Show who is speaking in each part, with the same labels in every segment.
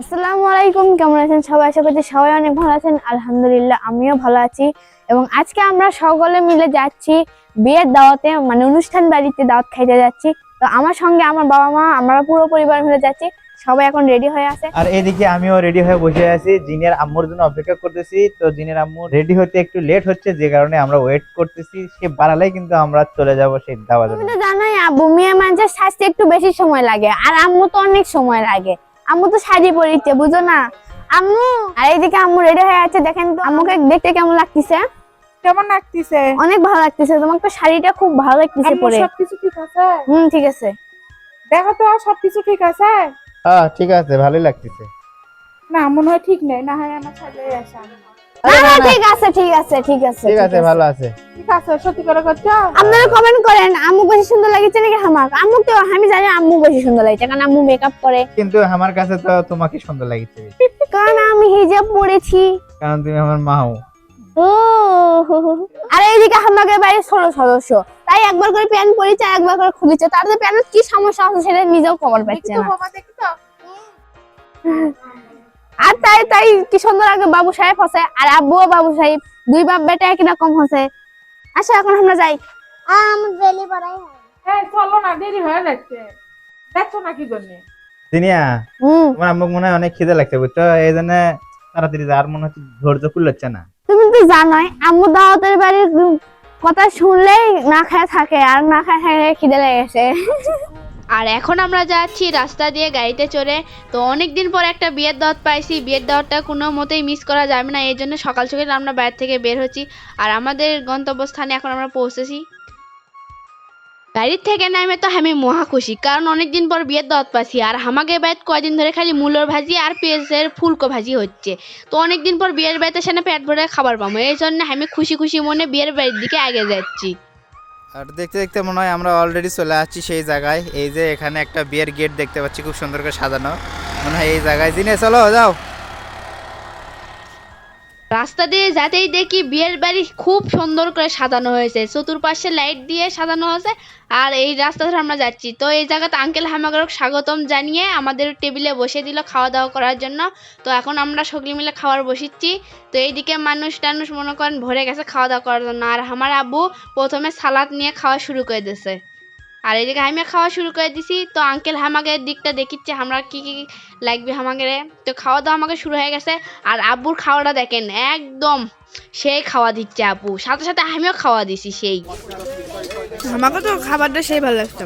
Speaker 1: আসসালামু আলাইকুম, কেমন আছেন সবাই? আশা করছি সবাই অনেক ভালো আছেন। আলহামদুলিল্লাহ, আমিও ভালো আছি। এবং আজকে আমরা সকলে মিলে যাচ্ছি বিয়ের দাওয়াতে মানে অনুষ্ঠান বাড়িতে দাওয়াত খাইতে যাচ্ছি। তো আমার সঙ্গে আমার বাবা মা আমরা পুরো পরিবার মিলে যাচ্ছি। সবাই এখন রেডি হয়ে আছে।
Speaker 2: আর এদিকে আমিও রেডি হয়ে বসে আছি। জিনের আম্মুর জন্য অপেক্ষা করতেছি। তো জিনের আম্মু রেডি হতে একটু লেট হচ্ছে যে কারণে আমরা ওয়েট করতেছি। সে বাড়ালেই কিন্তু আমরা চলে যাব সেই দাওয়াতে
Speaker 1: তুমি তো জানোই আব্বু মেয়ে মানুষের সাজতে একটু বেশি সময় লাগে। আর আম্মু তো অনেক সময় লাগে। আম্মু তো শাড়ি পরিচ্ছে বুঝো না। আম্মু! আর এইদিকে আম্মু রেডি হয়ে আছে দেখেন তো। আম্মুকে দেখতে কেমন লাগতেছে?
Speaker 3: কেমন লাগতেছে?
Speaker 1: অনেক ভালো লাগতেছে। তোমার তো শাড়িটা খুব ভালো লাগতেছে
Speaker 3: আম্মু
Speaker 1: পরে।
Speaker 3: সবকিছু ঠিক আছে?
Speaker 1: হুম ঠিক আছে।
Speaker 3: দেখো তো সবকিছু ঠিক আছে?
Speaker 2: হ্যাঁ ঠিক আছে ভালোই লাগতেছে।
Speaker 3: না মনে হয় ঠিক নেই। না হয় আমার ছেলে আসে আম্মু।
Speaker 1: না। না ঠিক আছে ঠিক আছে ঠিক আছে
Speaker 2: ঠিক আছে ভালো আছে।
Speaker 3: ঠিক আছে সত্যি করে করছ?
Speaker 1: আপনারা কমেন্ট করেন আম্মু বেশি সুন্দর লাগছে নাকি হামাক? আম্মু তো আমি জানি আম্মু বেশি সুন্দর লাগছে কারণ আম্মু মেকআপ করে।
Speaker 2: কিন্তু আমার কাছে তো তোমাকে সুন্দর লাগছে।
Speaker 1: কারণ আমি হিজাব পরেছি।
Speaker 2: কারণ তুমি আমার মাও।
Speaker 1: আর এইদিকে আমাদের বাড়ির ষোলো সদস্য। তাই একবার করে প্যান্ট পরেছে আর একবার করে খুলেছে তাতে প্যান্ট কি সমস্যা আছে সেটা নিজেও খবর পাচ্ছে না।
Speaker 3: বাবা দেখি তো।
Speaker 1: আর তাই তাই কি সুন্দর আগে বাবু সাহেব হসে আর আব্বুও বাবু সাহেব। দুই বাপ বেটা একই রকম হসে। আচ্ছা এখন আমরা যাই।
Speaker 3: হ্যাঁ। চলো না দেরি হয়ে যাচ্ছে। দেখছ না কি জন্য?
Speaker 2: জিনিয়া
Speaker 1: হুম।
Speaker 2: তোমার আম্মুক মনে হয় অনেক খিদে লাগছে বুঝছ? এই জন্য তাড়াতাড়ি যা, আর মনে হচ্ছে ধৈর্য কুলাচ্ছে না।
Speaker 1: তুমি তো জানোই, আম্মু দাওয়াতের বাড়ির কথা শুনলেই না খায় থাকে আর না খায় থাকে খিদে লেগেছে।
Speaker 4: আর এখন আমরা যাচ্ছি রাস্তা দিয়ে গাড়িতে চড়ে। তো অনেক দিন পর একটা বিয়ের দাওয়াত পাইছি। বিয়ের দাওয়াতটা কোনো মতেই মিস করা যাবে না। এই জন্য সকাল সকাল আমরা বাইরে থেকে বের হচ্ছি। আর আমাদের গন্তব্যস্থানে এখন আমরা পৌঁছেছি। গাড়ির থেকে নামে তো আমি মহা খুশি, কারণ অনেকদিন পর বিয়ের দাওয়াত পাইছি আর আমাকে বাড়িতে কয়দিন ধরে খালি মূলোর ভাজি আর পেঁয়াজের ফুলকো ভাজি হচ্ছে। তো অনেকদিন পর বিয়ের বাড়িতে সেখানে পেট ভরে খাবার পাবো, এই জন্য আমি খুশি খুশি মনে বিয়ের বাড়ির দিকে আগে যাচ্ছি।
Speaker 2: আর দেখতে দেখতে মনে হয় আমরা অলরেডি চলে আসছি সেই জায়গায়, এই যে এখানে একটা বিয়ের গেট দেখতে পাচ্ছি, খুব সুন্দর করে সাজানো। মনে হয় এই জায়গায় জিনে চলো যাও।
Speaker 4: রাস্তা দিয়ে যাতেই দেখি বিয়ের বাড়ি খুব সুন্দর করে সাজানো হয়েছে। চতুর্পাশে লাইট দিয়ে সাজানো হয়েছে আর এই রাস্তা ধরে আমরা যাচ্ছি। তো এই জায়গাতে আঙ্কেল হামাগারক স্বাগতম জানিয়ে আমাদের টেবিলে বসে দিল খাওয়া দাওয়া করার জন্য। তো এখন আমরা সকলে মিলে খাবার বসিচ্ছি। তো এইদিকে মানুষ টানুষ মনে করেন ভরে গেছে খাওয়া দাওয়া করার জন্য। আর আমার আব্বু প্রথমে সালাদ নিয়ে খাওয়া শুরু করে দিয়েছে। আর এদিকে আমি খাওয়া শুরু করে দিছি। তো আঙ্কেল হামাগের দিকটা দেখিচ্ছে আমরা কি কি লাগবে আমাকে তো খাওয়া দাওয়া আমাকে শুরু হয়ে গেছে। আর আব্বুর খাওয়াটা দেখেন একদম সেই খাওয়া দিচ্ছে আব্বু। সাথে সাথে আমিও খাওয়া দিছি সেই।
Speaker 3: আমাকে তো খাবারটা সেই ভালো লাগছে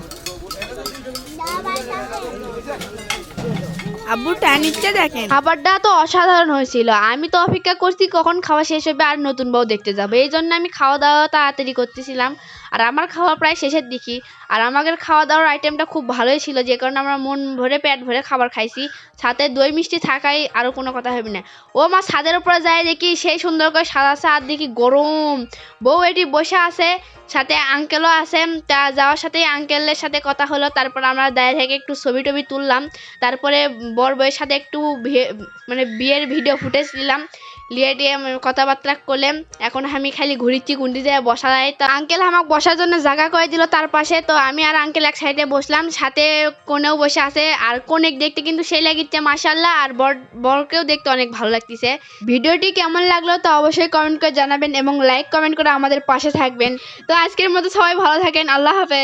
Speaker 3: আব্বু টান ইচ্ছে দেখেন।
Speaker 4: খাবারটা তো অসাধারণ হয়েছিল। আমি তো অপেক্ষা করছি কখন খাওয়া শেষ হবে আর নতুন বউ দেখতে যাব। এই জন্য আমি খাওয়া দাওয়া তাড়াতাড়ি করতেছিলাম। আর আমার খাওয়া প্রায় শেষের দিকে। আর আমাদের খাওয়া দাওয়ার আইটেমটা খুব ভালোই ছিল, যে কারণে আমরা মন ভরে, পেট ভরে খাবার খাইছি। সাথে দই মিষ্টি থাকাই আরও কোনো কথা হবে না। ও মা ছাদের উপরে যায় দেখি সেই সুন্দর করে সাদা সাদ দেখি গরম। বউ এটি বসে আছে, সাথে আঙ্কেলও আছে। তা যাওয়ার সাথে আঙ্কেলের সাথে কথা হলো, তারপর আমরা দায়ের থেকে একটু ছবি টবি তুললাম। তারপরে বর বউয়ের সাথে একটু মানে বিয়ের ভিডিও ফুটেজ নিলাম। লিয়ে আমি কথাবার্তা করলাম। এখন আমি খালি ঘুরিচ্ছি, গুন্ডি বসা যায় তো আঙ্কেল আমাকে বসার জন্য জায়গা করে দিল তার পাশে। তো আমি আর আঙ্কেল এক সাইডে বসলাম, সাথে কোনেও বসে আছে। আর কোনেক দেখতে কিন্তু সেই লাগিচ্ছে মাসাল্লাহ আর বর, বরকেও দেখতে অনেক ভালো লাগতেছে। ভিডিওটি কেমন লাগল তো অবশ্যই কমেন্ট করে জানাবেন এবং লাইক কমেন্ট করে আমাদের পাশে থাকবেন। তো আজকের মতো সবাই ভালো থাকেন, আল্লাহ হাফেজ।